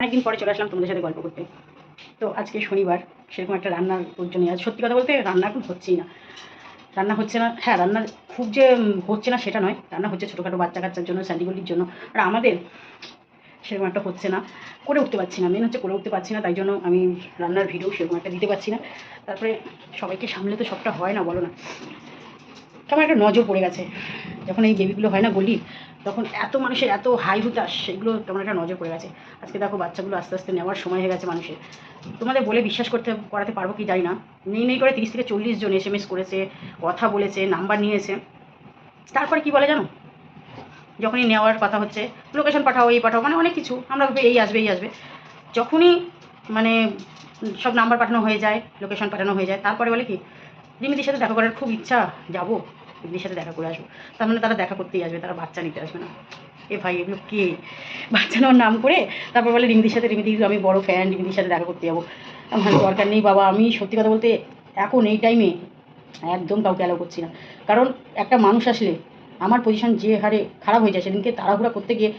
অনেকদিন পরে চলে আসলাম তোমাদের সাথে গল্প করতে। তো আজকে শনিবার, সেরকম একটা রান্নার নেই। আর সত্যি কথা বলতে রান্না এখন হচ্ছেই না। রান্না হচ্ছে না হ্যাঁ রান্না খুব যে হচ্ছে না সেটা নয়। রান্না হচ্ছে ছোটোখাটো বাচ্চা কাচ্চার জন্য, স্যান্ডিগুলির জন্য। আর আমাদের সেরকম একটা হচ্ছে না। করে উঠতে পারছি না। মেন হচ্ছে করে উঠতে পারছি না, তাই জন্য আমি রান্নার ভিডিও সেরকম একটা দিতে পারছি না। তারপরে সবাইকে সামলে তো সবটা হয় না, বলো না। কেমন একটা নজর পড়ে গেছে। যখন এই বেবিগুলো হয় না বলি তখন এত মানুষের এত হাই হুতাশ, সেগুলো কেমন একটা নজর পড়ে গেছে। আজকে দেখো বাচ্চাগুলো আস্তে আস্তে নেওয়ার সময় হয়ে গেছে মানুষের। তোমাদের বলে বিশ্বাস করতে, করাতে পারব কি জানি না। নেই নেই করে তিরিশ থেকে চল্লিশ জন এস এম এস করেছে, কথা বলেছে নাম্বার নিয়েছে। তারপরে কি বলে জানো? যখনই নেওয়ার কথা হচ্ছে লোকেশন পাঠাও, এই পাঠাও মানে অনেক কিছু। আমরা ভাবি এই আসবে এই আসবে। যখনই মানে সব নাম্বার পাঠানো হয়ে যায় লোকেশন পাঠানো হয়ে যায়, তারপরে বলে কি রিমিদির সাথে দেখা করার খুব ইচ্ছা, যাব। রিমিদির সাথে দেখা করে আসব। তার মানে তারা দেখা করতেই আসবে, তারা বাচ্চা নিতে আসবে না। এ ভাই, এগুলো কে? বাচ্চা নেওয়ার নাম করে তারপর বলে রিমিদির সাথে, রিমিদি, আমি বড় ফ্যান রিমিদির সাথে দেখা করতে যাব। আমার দরকার নেই বাবা, আমি সত্যি কথা বলতে এখন এই টাইমে একদম কাউকে অ্যালাউ করছি না। কারণ একটা মানুষ আসলে আমার পজিশন যে হারে খারাপ হয়ে যায়, সেদিনকে তাড়াহুড়া করতে গিয়ে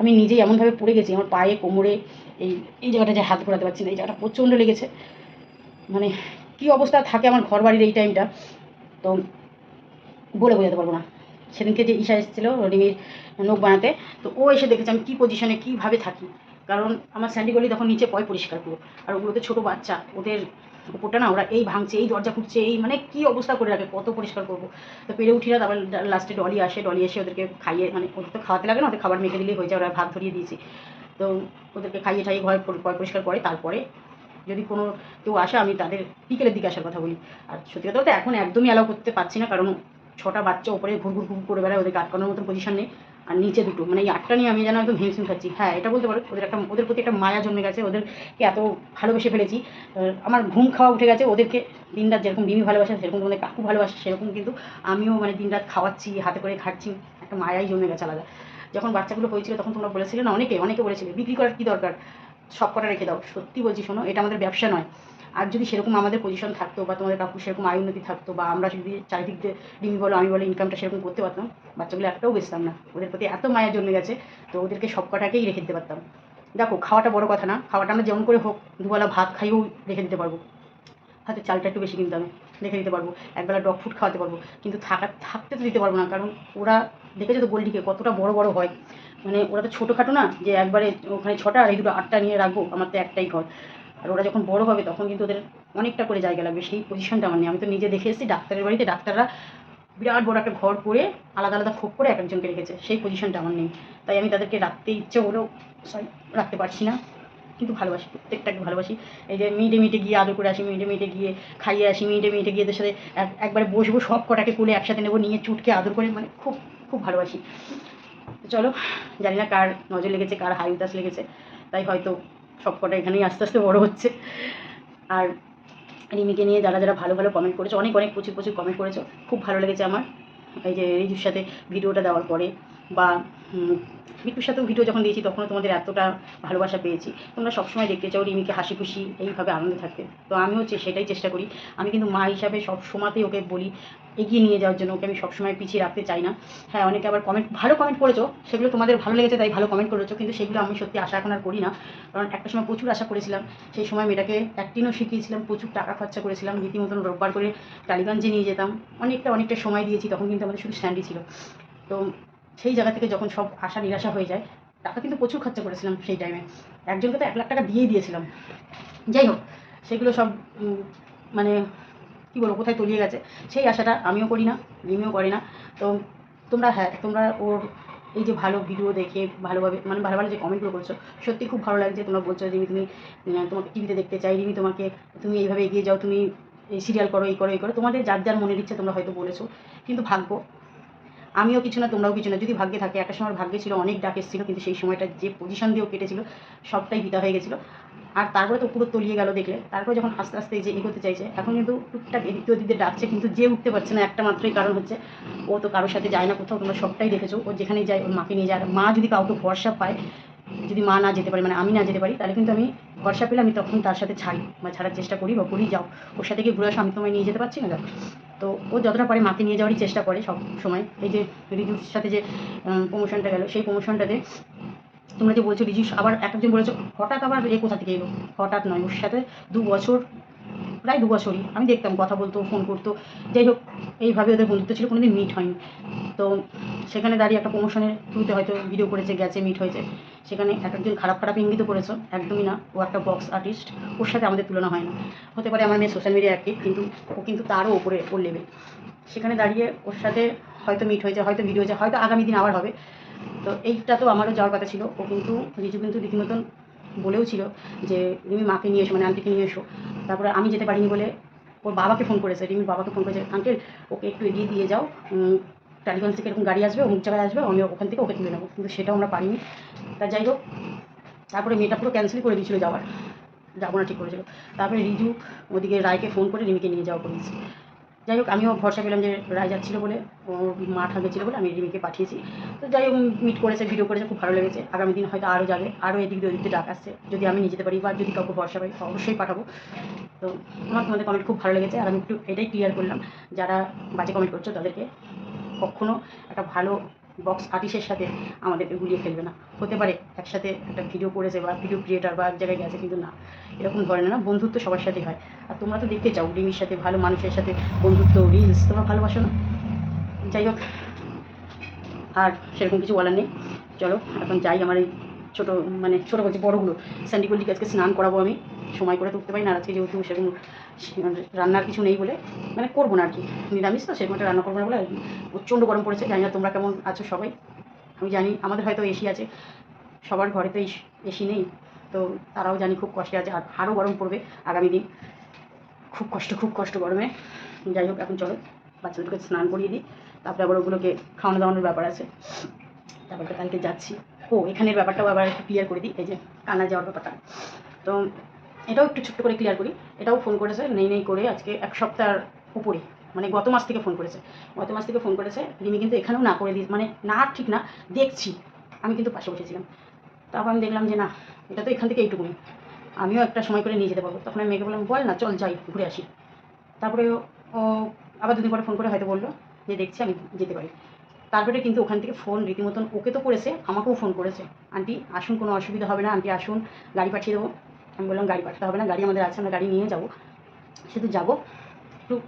আমি নিজেই এমনভাবে পড়ে গেছি, আমার পায়ে, কোমরে, এই এই জায়গাটা যে হাত ঘোরাতে পারছি না, এই জায়গাটা প্রচণ্ড লেগেছে। মানে কি অবস্থা থাকে আমার ঘর বাড়ির এই টাইমটা তো বলে বোঝাতে পারব না। সেদিনকে যে ঈশা এসেছিল রিমির নখ বানাতে, তো ও এসে দেখেছে আমি কী পজিশনে কীভাবে থাকি। কারণ আমার স্যান্ডিগলি তখন নিচে পয় পরিষ্কার পুরো। আর ওগুলোতে ছোটো বাচ্চা, ওদের উপরটা না ওরা এই ভাঙছে, এই দরজা খুঁজছে এই মানে কি অবস্থা করে রাখে, কত পরিষ্কার করব। তো পেরে উঠি না তারপর লাস্টে ডলি আসে, ডলি এসে ওদেরকে খাইয়ে মানে ওদের তো খাওয়াতে লাগে না, ওদের খাবার মেখে দিলেই হয়ে যায়, ওরা ভাত ধরিয়ে দিয়েছি। তো ওদেরকে খাইয়ে ঠাইয়ে ঘর পয় পরিষ্কার করে, তারপরে যদি কোনো কেউ আসে, আমি তাদের বিকেলের দিকে আসার কথা বলি। আর সত্যি কথা বলতে এখন একদমই অ্যালাউ করতে পারছি না, কারণ ছটা বাচ্চা ওপরে ঘুর ঘুর ঘুর করে বেড়ায়, ওদেরকে আটকানোর মতন পজিশন নেই। আর নিচে দুটো মানে এই আটটা নিয়ে আমি যেন একদম হিমশিম খাচ্ছি। হ্যাঁ এটা বলতে পারো, ওদের একটা, ওদের প্রতি একটা মায়া জন্মে গেছে, ওদেরকে এত ভালোবেসে ফেলেছি। আমার ঘুম খাওয়া উঠে গেছে, ওদেরকে দিনরাত যেরকম ডিমি ভালোবাসে, সেরকম তোমাদের কাকু ভালোবাসে, সেরকম কিন্তু আমিও মানে দিনরাত খাওয়াচ্ছি, হাতে করে খাচ্ছি, একটা মায়াই জমে গেছে আলাদা। যখন বাচ্চাগুলো হয়েছিল, তখন তোমরা বলেছিলে না, অনেকে অনেকে বলেছিলে, বিক্রি করার কী দরকার? সব কটা রেখে দাও, সত্যি বলছি শোনো, এটা আমাদের ব্যবসা নয়। আর যদি সেরকম আমাদের পজিশন থাকতো বা তোমাদের কাকু সেরকম আয় উন্নতি থাকতো বা আমরা যদি চারিদিক দিয়ে ডিমি বলো, আমি বলো ইনকামটা সেরকম করতে পারতাম, বাচ্চাগুলো একটাও বেচতাম না। ওদের প্রতি এত মায়া জন্মে গেছে, তো ওদেরকে সব কটাকেই রেখে দিতে পারতাম। দেখো, খাওয়াটা বড় কথা না, খাওয়াটা আমরা যেমন করে হোক, দুবেলা ভাত খাইয়েও রেখে দিতে পারব। হাতে চালটা একটু বেশি কিনতে হবে, রেখে দিতে পারব। একবেলা ডগ ফুড খাওয়াতে পারব, কিন্তু থাকা, থাকতে তো দিতে পারব না, কারণ ওরা দেখেছ তো গোল্ডিকে কতটা বড় বড় হয়। মানে ওরা তো ছোটোখাটো না, যে একবারে ওখানে ছটা আর এই দুটো, আটটা নিয়ে রাখব, আমার তো একটাই ঘর। আর ওরা যখন বড় হবে তখন কিন্তু ওদের অনেকটা করে জায়গা লাগবে। সেই পজিশনটা আমার নেই। আমি তো নিজে দেখে এসেছি, ডাক্তারের বাড়িতে ডাক্তাররা বিরাট বড় একটা ঘর করে আলাদা আলাদা খোপ করে এক একজনকে রেখেছে। সেই পজিশনটা আমার নেই। তাই আমি তাদেরকে রাখতে ইচ্ছে হলেও সরি রাখতে পারছি না। কিন্তু ভালোবাসি, প্রত্যেকটাকে ভালোবাসি। এই যে মিটে মিটে গিয়ে আদর করে আসি মিটে মিটে গিয়ে খাইয়ে আসি মিটে মিটে গিয়ে সাথে এক- একবারে বসবো, সব কটাকে কোলে একসাথে নেব, নিয়ে চুটকে আদর করে মানে খুব খুব ভালোবাসি। চলো, জানি না কার নজর লেগেছে, কার হাই উতাস লেগেছে। তাই হয়তো সব কটা এখানেই আস্তে আস্তে বড় হচ্ছে। আর রিমিকে নিয়ে যারা যারা ভালো ভালো কমেন্ট করেছ অনেক অনেক প্রচুর প্রচুর কমেন্ট করেছ খুব ভালো লেগেছে আমার। এই যে রিজুর সাথে ভিডিওটা দেওয়ার পরে বা হুম, বিটুর সাথেও ভিডিও যখন দিয়েছি তখনও তোমাদের এতটা ভালোবাসা পেয়েছি। তোমরা সবসময় দেখতে চাও রিমিকে হাসি খুশি এইভাবে আনন্দে থাকতে। তো আমিও সেটাই চেষ্টা করি। আমি কিন্তু মা হিসাবে সব সময়তেই ওকে বলি এগিয়ে নিয়ে যাওয়ার জন্য, ওকে আমি সবসময় পিছিয়ে রাখতে চাই না। হ্যাঁ অনেকে আবার কমেন্ট ভালো কমেন্ট করেছ, সেগুলো তোমাদের ভালো লেগেছে, তাই ভালো কমেন্ট করেছ, কিন্তু সেগুলো আমি সত্যি আশা এখন আর করি না। কারণ একটা সময় প্রচুর আশা করেছিলাম, সেই সময় মেয়েটাকে অ্যাক্টিংও শিখিয়েছিলাম, প্রচুর টাকা খরচা করেছিলাম, রীতিমতন রোববার করে টালিগঞ্জে নিয়ে যেতাম। অনেকটা অনেকটা সময় দিয়েছি, তখন কিন্তু আমাদের শুধু স্ট্যান্ডই ছিল। তো সেই জায়গা থেকে যখন সব আশা নিরাশা হয়ে যায়, টাকা কিন্তু প্রচুর খরচা করেছিলাম সেই টাইমে একজনকে তো এক লাখ টাকা দিয়েই দিয়েছিলাম। যাই হোক, সেগুলো সব মানে কী বলব, কোথায় তলিয়ে গেছে? সেই আশাটা আমিও করি না রিমিও করে না। তো তোমরা হ্যাঁ তোমরা ওর এই যে ভালো ভিডিও দেখে ভালোভাবে মানে ভালো ভালো যে কমেন্টগুলো করছ, সত্যি খুব ভালো লাগছে। তোমরা বলছো রিমি, তুমি তোমাকে টিভিতে দেখতে চাই। রিমি, তোমাকে, তুমি এইভাবে এগিয়ে যাও, তুমি এই সিরিয়াল করো, এই করো এই করো। তোমাদের যার যার মনের ইচ্ছে তোমরা হয়তো বলেছ। কিন্তু ভাগ্য আমিও কিছু না তোমরাও কিছু না যদি ভাগ্যে থাকে, একটা সময় ভাগ্যে ছিল, অনেক ডাক এসেছিল, কিন্তু সেই সময়টা যে পজিশন দিয়েও কেটেছিল, সবটাই বিতা হয়ে গেছিল। আর তারপরে তো পুরো তলিয়ে গেল দেখলে। তারপরে যখন আস্তে আস্তে যে এগোতে চাইছে, এখন কিন্তু টুকটাক এদিক ওদিক ডাকছে, কিন্তু যে উঠতে পারছে না, একটা মাত্রই কারণ হচ্ছে, ও তো কারোর সাথে যায় না কোথাও, তোমরা সবটাই দেখেছ। ও যেখানেই যায়, ওর মাকে নিয়ে যায়। মা যদি কাউকে ভরসা পায়, যদি মা না যেতে পারে মানে আমি না যেতে পারি, তাহলে কিন্তু আমি ভরসা পেলে আমি তখন তার সাথে ছাড়ি বা ছাড়ার চেষ্টা করি বা করি যাও। ওর সাথে গিয়ে ঘুরে আসো? আমি তোমায় নিয়ে যেতে পারছি না? তো ও যতটা পারে মাকে নিয়ে যাওয়ারই চেষ্টা করে সব সময়। এই যে রিজুর সাথে যে প্রমোশনটা গেল, সেই প্রমোশনটাতে তোমরা যে বলছো, রিজু আবার এক একজন বলেছ, হঠাৎ আবার এ কোথা থেকে এলো? হঠাৎ নয়, ওর সাথে দু বছর, প্রায় দু বছরই। আমি দেখতাম, কথা বলতো ফোন করতো। যাই হোক এইভাবে ওদের বন্ধুত্ব ছিল, কোনোদিন মিট হয়নি। তো সেখানে দাঁড়িয়ে একটা প্রমোশনের থ্রুতে হয়তো ভিডিও করেছে, গেছে মিট হয়েছে। সেখানে এক একজন খারাপ খারাপ ইঙ্গিত করেছ, একদমই না। ও একটা বক্স আর্টিস্ট ওর সাথে আমাদের তুলনা হয় না। হতে পারে আমার মেয়ে সোশ্যাল মিডিয়া অ্যাক্টিভ কিন্তু ও কিন্তু তারও ওপরে ওর লেভেল সেখানে দাঁড়িয়ে ওর সাথে হয়তো মিট হয়েছে, হয়তো ভিডিও হয়েছে, হয়তো আগামী দিন আবার হবে। তো এইটা তো আমারও যাওয়ার কথা ছিল। ও কিন্তু, রিজু কিন্তু রীতিমতন বলেও ছিল যে, তুমি মাকে নিয়ে এসো মানে আন্টিকে নিয়ে এসো। তারপরে আমি যেতে পারিনি বলে ওর বাবাকে ফোন করেছে, রিমির বাবাকে ফোন করেছে, আঙ্কেল, ওকে একটু এগিয়ে দিয়ে যাও টালিগঞ্জ থেকে এরকম গাড়ি আসবে, অমুক জায়গায় আসবে, আমি ওখান থেকে ওকে তুলে নেব। কিন্তু সেটাও আমরা পারিনি। তা যাই হোক, তারপরে মেয়েটা পুরো ক্যান্সেল করে দিয়েছিলো যাওয়ার। যাব না, ঠিক করেছিল। তারপরে রিজু ওদিকে রায়কে ফোন করে রিমিকে নিয়ে যাওয়া করেছি। যাই হোক, আমিও ভরসা পেলাম যে রায় যাচ্ছিল বলে ও মা ঠাকুর বলে আমি রিমিকে পাঠিয়েছি। তো যাই হোক মিট করেছে ভিডিও করেছে, খুব ভালো লেগেছে। আগামী দিন হয়তো আরও যাবে, আরও এদিক দিয়ে ওদিক ডাক আসছে। যদি আমি নিয়ে যেতে পারি বা যদি কাউকে ভরসা পাই, অবশ্যই পাঠাবো। তো আমার তোমাদের কমেন্ট খুব ভালো লেগেছে, আর আমি একটু এটাই ক্লিয়ার করলাম, যারা বাজে কমেন্ট করছ তাদেরকে কখনো একটা ভালো বক্স আর্টিস্টের সাথে আমাদেরকে গুলিয়ে ফেলবে না। হতে পারে একসাথে একটা ভিডিও করেছে বা ভিডিও ক্রিয়েটার বা এক জায়গায় গেছে, কিন্তু না, এরকম ধরনের না বন্ধুত্ব সবার সাথে হয়। আর তোমরা তো দেখতে চাও রিমির সাথে, ভালো মানুষের সাথে বন্ধুত্ব রিলস তোমরা ভালোবাসো না। যাই হোক, আর সেরকম কিছু বলার নেই। চলো, এখন যাই, আমার এই ছোটো মানে ছোটো বলছি, বড়োগুলো। স্যান্ডিগুলিকে আজকে স্নান করাবো আমি। সময় করে তো উঠতে পারি না আজকে যেহেতু সেরকম রান্নার কিছু নেই বলে মানে করব না আর কি। নিরামিষ তো, সেরকম রান্না করব না বলে প্রচণ্ড গরম পড়েছে। জানি না তোমরা কেমন আছো সবাই। আমি জানি, আমাদের হয়তো এসি আছে। সবার ঘরে তো এসি নেই। তো তারাও জানি খুব কষ্টে আছে, আর আরও গরম পড়বে আগামী দিন। খুব কষ্ট খুব কষ্ট গরমে। যাই হোক, এখন চলো, বাচ্চাদেরকে স্নান করিয়ে দিই। তারপরে আবার ওগুলোকে খাওয়ানো দাওয়ানোর ব্যাপার আছে। তারপরে কালকে যাচ্ছি। ও, এখানের ব্যাপারটাও আবার একটু ক্লিয়ার করে দিই, এই যে কানা যাওয়ার ব্যাপারটা। তো এটাও একটু ছোট্ট করে ক্লিয়ার করি, এটাও ফোন করেছে, নেই নেই করে আজকে এক সপ্তাহ উপরে মানে গত মাস থেকে ফোন করেছে। গত মাস থেকে ফোন করেছে, রিমি কিন্তু এখানেও না করে দিই মানে না ঠিক না, দেখছি, আমি কিন্তু পাশে বসেছিলাম। তারপর আমি দেখলাম যে না, এটা তো এখান থেকে এইটুকুনি। আমিও একটা সময় করে নিয়ে যেতে পারব। তখন আমি মেয়েকে বললাম, বল না, চল যাই, ঘুরে আসি। তারপরে ও আবার দুদিন পরে ফোন করে হয়তো বলল যে দেখছি, আমি যেতে পারি। তারপরে কিন্তু ওখান থেকে ফোন রীতিমতন ওকে তো করেছে, আমাকেও ফোন করেছে। আন্টি, আসুন, কোনো অসুবিধা হবে না, আন্টি, আসুন, গাড়ি পাঠিয়ে দেবো। আমি বললাম, গাড়ি পাঠাতে হবে না, গাড়ি আমাদের আছে, আমরা গাড়ি নিয়ে যাব। শুধু যাব। একটু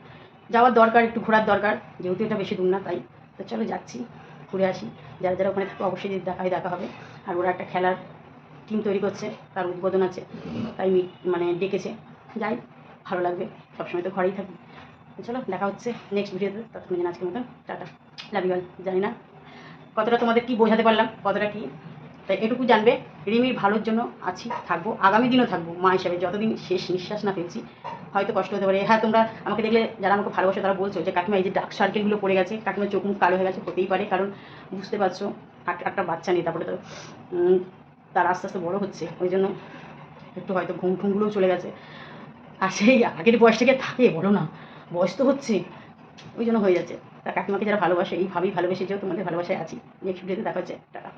যাওয়ার দরকার, একটু ঘোরার দরকার, যেহেতু এটা বেশি দূর না, তাই। তো চলো যাচ্ছি, ঘুরে আসি। যারা যারা ওখানে থাকবে, অবশ্যই যদি দেখা হয় দেখা হবে। আর ওরা একটা খেলার টিম তৈরি করছে, তার উদ্বোধন আছে, তাই মানে ডেকেছে। যাই, ভালো লাগবে, সবসময় তো ঘরেই থাকি। চলো, দেখা হচ্ছে নেক্সট ভিডিওতে ততক্ষণ যেন আজকের মতন, টাটা। লাভ ইউ অল জানি না কতটা তোমাদের কি বোঝাতে পারলাম, কতটা কি। তাই এটুকু জানবে, রিমির ভালোর জন্য আছি, থাকব, আগামী দিনও থাকব, মা হিসাবে যতদিন শেষ নিঃশ্বাস না ফেলছি হয়তো কষ্ট হতে পারে। হ্যাঁ তোমরা আমাকে দেখলে যারা আমাকে ভালোবাসে, তারা বলছো যে, কাকিমা, এই যে ডার্ক সার্কেলগুলো পড়ে গেছে, কাকিমার চোখ মুখ কালো হয়ে গেছে, হতেই পারে, কারণ বুঝতে পারছ এক- একটা বাচ্চা নেই, তারপরে তো তার আস্তে আস্তে বড় হচ্ছে, ওই জন্য একটু হয়তো ঘুম ঘুমগুলোও চলে গেছে। আর সেই আগের বয়সটাকে থাকে, বলো না। বয়স তো হচ্ছে ওই জন্য হয়ে যাচ্ছে। তা কাকিমাকে যারা ভালোবাসে এইভাবেই ভালোবেসে যেও তোমাদের ভালোবাসায় আছি। নেক্সট ভিডিওতে দেখা হচ্ছে। টাটা।